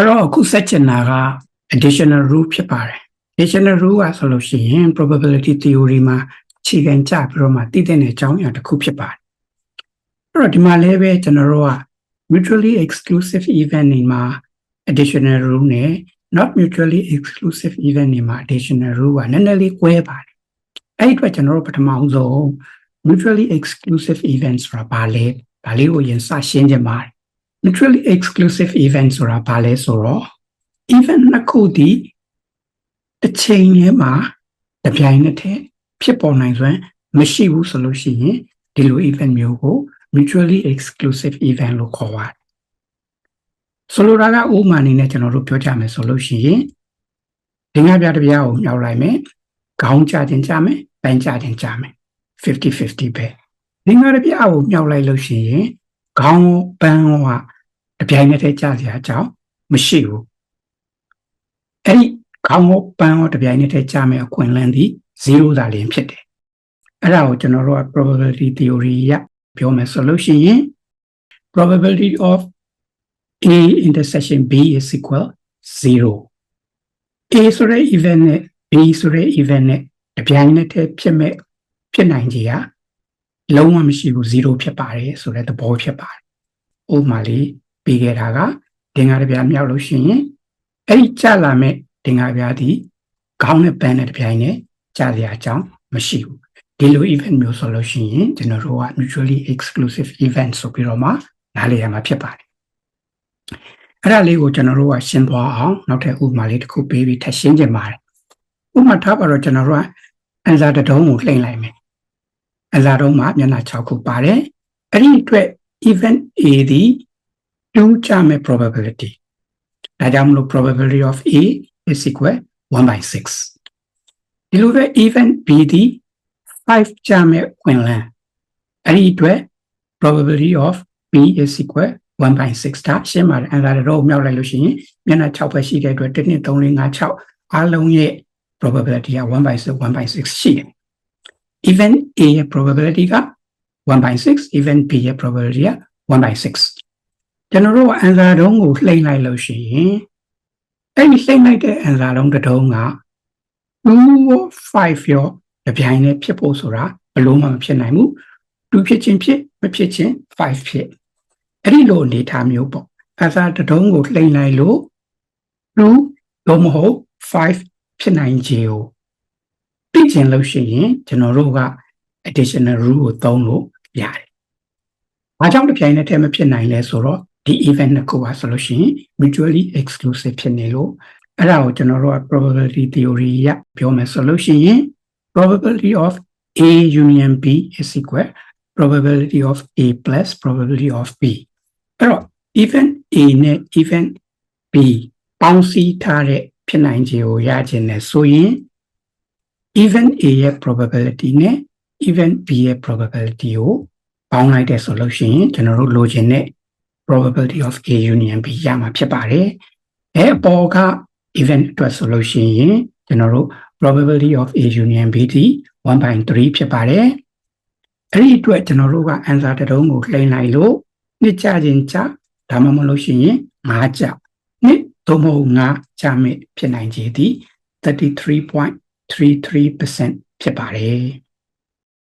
အဲ့တော့အခုဆက်ချင်တာက additional rule ဖြစ်ပါတယ် additional rule ကဆိုလို့ရှိရင် probability theory မှာအခြေခံကြပြီးတော့မှတည်တဲ့အကြောင်းအရာတစ်ခုဖြစ်ပါတယ်အဲ့တော့ဒီမှာလည်းပဲကျွန်တော်တို့က mutually exclusive event တွေမှာ additional rule နဲ့ not mutually exclusive event တွေမှာ additional rule ကနည်းနည်းလေးကွဲပါတယ်အဲ့ဒီအတွက်ကျွန်တော်တို့ပထမဦးဆုံး mutually exclusive events ဆိုတာဘာလဲဒါလေးကိုရင်စရှင်းကြပါမယ် mutually exclusive event ဆိုတာဘာလဲဆိုတော့ event နှစ်ခုတည်းတစ်ချိန်တည်းမှာတစ်ပြိုင်နက်တည်းဖြစ်ပေါ်နိုင်စွမ်းမရှိဘူးဆိုလို့ရှိရင်ဒီလို event မျိုးကို mutually exclusive event လို့ခေါ်ပါတယ်ဆိုလိုတာကဥပမာအနေနဲ့ကျွန်တော်တို့ပြောကြမယ်ဆိုလို့ရှိရင်ဒီငါးပြားတစ်ပြားကိုမြောက်လိုက်မယ်ခေါင်းကြခြင်းကြမယ်ပန်းကြခြင်းကြမယ်50 50ပဲဒီငါးတစ်ပြားကိုမြောက်လိုက်လို့ရှိရင်ခေါင်းရောပန်းရောက တပြိုင်နက်တည်းကြာစရာအကြောင်းမရှိဘူးအဲ့ဒီခေါင်းရောပန်းရောတပြိုင်နက်တည်းကြာမယ်အခွင့်အလမ်းသည်0သာလျှင်ဖြစ်တယ်အဲ့ဒါကိုကျွန်တော်တို့က probability theory ရပြောမယ်ဆိုလို့ရှိရင် probability of a intersection b is equal 0 a ဆိုတဲ့ event နဲ့ b ဆိုတဲ့ event နဲ့တပြိုင်နက်တည်းဖြစ်မဲ့ဖြစ်နိုင်ခြေကလုံးဝမရှိဘူး0ဖြစ်ပါတယ်ဆိုတဲ့သဘောဖြစ်ပါတယ်။ဥပမာလေး ပြီးခဲ့တာကဒင်္ဂါတစ်ပြားမြောက်လို့ရှိရင်အဲ့ဒီကြလာမဲ့ဒင်္ဂါပြားဒီခေါင်းနဲ့ပန်းနဲ့တစ်ပြိုင်နဲ့ကြရအကြောင်းမရှိဘူး။ဒီလို event မျိုးဆိုလို့ရှိရင်ကျွန်တော်တို့က mutually exclusive event ဆိုပြီးတော့မှနားလည်ရမှာဖြစ်ပါတယ်။အဲ့ဒါလေးကိုကျွန်တော်တို့ကရှင်းသွားအောင်နောက်ထပ်ဥပမာလေးတစ်ခုပေးပြီးထပ်ရှင်းကြပါတယ်။ဥပမာထားပါတော့ကျွန်တော်တို့ကအန်စာတတုံးကိုလှိမ့်လိုက်မယ်အလာတော့မှာမျက်နှာ6ခုပါတယ်အဲ့ဒီအတွက် event A ဒီ2 ကြမဲ့ probability ဒါကြောင့်မလို့ probability of A is equal 1 by 6ဒီလိုပဲ event B ဒီ5ကြမဲ့ခွင့်လန်းအဲ့ဒီအတွက် probability of B is equal 1 by 6ဒါရှင်းပါတယ်အန်စာတော့မြောက်လိုက်လို့ရှိရင်မျက်နှာ6ပဲရှိတဲ့အတွက်1 2 3 4 5 6အားလုံးရဲ့ probability က1 by 6 1 by 6ရှိတယ် event A ရဲ့ probability က1 by 6 event B ရဲ့ probability က1 by 6 ကျွန်တော်တို့က answer တုံးကိုလှိမ့်လိုက်လို့ရှိရင်အဲ့ဒီလှိမ့်လိုက်တဲ့ answer တုံးတစ်တုံးက2ရော5ရောတပြိုင်တည်းဖြစ်ဖို့ဆိုတာဘယ်လို့မှမဖြစ်နိုင်ဘူး2ဖြစ်ချင်းဖြစ်မဖြစ်ချင်း5ဖြစ်အဲ့ဒီလိုအနေထားမျိုးပေါ့ answer တစ်တုံးကိုလှိမ့်လိုက်လို့2လို့မဟုတ်5ဖြစ်နိုင်ခြေကိုသိကျင်လို့ရှိရင်ကျွန်တော်တို့က additional rule ကိုသုံးလို့ရတယ်။ဘာကြောင့်တစ်ပြိုင်နက်တည်းမဖြစ်နိုင်လဲဆိုတော့ ဒီ event နှစ်ခုပါဆိုလို့ရှိရင် mutually exclusive ဖြစ်နေလို့အဲ့ဒါကိုကျွန်တော်တို့က probability theory ရပြောမယ်ဆိုလို့ရှိရင် probability of A union B is equal probability of A plus probability of B အဲ့တော့ event A နဲ့ event B ပေါင်းစည်းထားတဲ့ဖြစ်နိုင်ခြေကိုရခြင်းနဲ့ဆိုရင် event A ရဲ့ probability နဲ့ event B ရဲ့ probability ကိုပေါင်းလိုက်တဲ့ဆိုလို့ရှိရင်ကျွန်တော်တို့လိုချင်တဲ့ probability of A union B ရမှာဖြစ်ပါတယ်။အဲအပေါ်က event အတွက်ဆိုလို့ရှိရင်ကျွန်တော်တို့ probability of A union B ဒီ1.3ဖြစ်ပါတယ်။အဲ့ဒီအတွက်ကျွန်တော်တို့က answer တစ်တုံးကိုလှိမ့်လိုက်လို့နှစ်ကြခြင်းကြဒါမှမဟုတ်လို့ရှိရင်5ကြနှစ်သို့မဟုတ်5ကြမဲ့ဖြစ်နိုင်ခြေသည်33.33%ဖြစ်ပါတယ်။